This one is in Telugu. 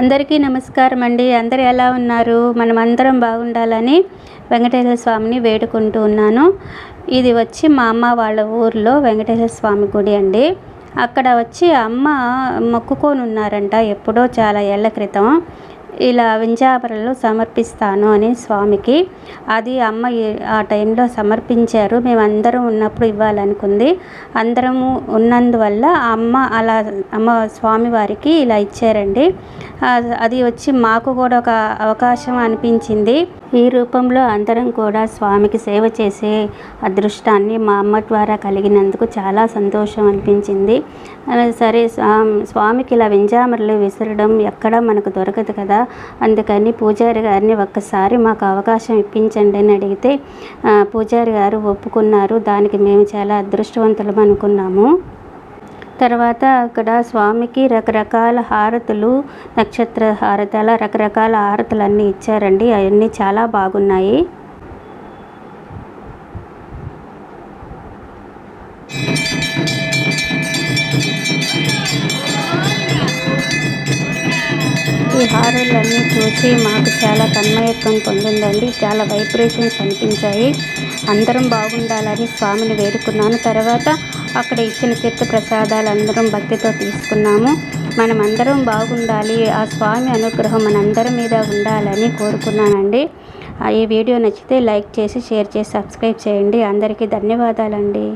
అందరికీ నమస్కారం అండి. అందరు ఎలా ఉన్నారు? మనం అందరం బాగుండాలని వెంకటేశ్వర స్వామిని వేడుకుంటూ ఉన్నాను. ఇది వచ్చి మా అమ్మ వాళ్ళ ఊర్లో వెంకటేశ్వర స్వామి గుడి అండి. అక్కడ వచ్చి అమ్మ మొక్కుకొని ఉన్నారంట ఎప్పుడో చాలా ఏళ్ళ క్రితం. ఇలా వింజాపరంలో సమర్పిస్తాను అని స్వామికి. అది అమ్మ ఆ టైంలో సమర్పించారు. మేమందరం ఉన్నప్పుడు ఇవ్వాలనుకుంది. అందరము ఉన్నందువల్ల అమ్మ అలా అమ్మ స్వామివారికి ఇలా ఇచ్చారండి. అది వచ్చి మాకు కూడా ఒక అవకాశం అనిపించింది. ఈ రూపంలో అందరం కూడా స్వామికి సేవ చేసే అదృష్టాన్ని మా అమ్మ ద్వారా కలిగినందుకు చాలా సంతోషం అనిపించింది. సరే స్వామికి ఇలా వింజామరలు విసరడం ఎక్కడా మనకు దొరకదు కదా. అందుకని పూజారి గారిని ఒక్కసారి మాకు అవకాశం ఇప్పించండి అని అడిగితే పూజారి గారు ఒప్పుకున్నారు. దానికి మేము చాలా అదృష్టవంతులం అనుకున్నాము. తర్వాత అక్కడ స్వామికి రకరకాల హారతులు నక్షత్ర హారతి అలా రకరకాల హారతులు అన్నీ ఇచ్చారండి. అవన్నీ చాలా బాగున్నాయి. ఈ హారలన్నీ చూసి మాకు చాలా తన్మయత్వం పొందిందండి. చాలా వైబ్రేషన్స్ అనిపించాయి. అందరం బాగుండాలని స్వామిని వేడుకున్నాను. తర్వాత అక్కడ ఇచ్చిన తీర్థ ప్రసాదాలు అందరం భక్తితో తీసుకున్నాము. మనమందరం బాగుండాలి. ఆ స్వామి అనుగ్రహం మనందరి మీద ఉండాలని కోరుకున్నానండి. ఈ వీడియో నచ్చితే లైక్ చేసి షేర్ చేసి సబ్స్క్రైబ్ చేయండి. అందరికీ ధన్యవాదాలండి.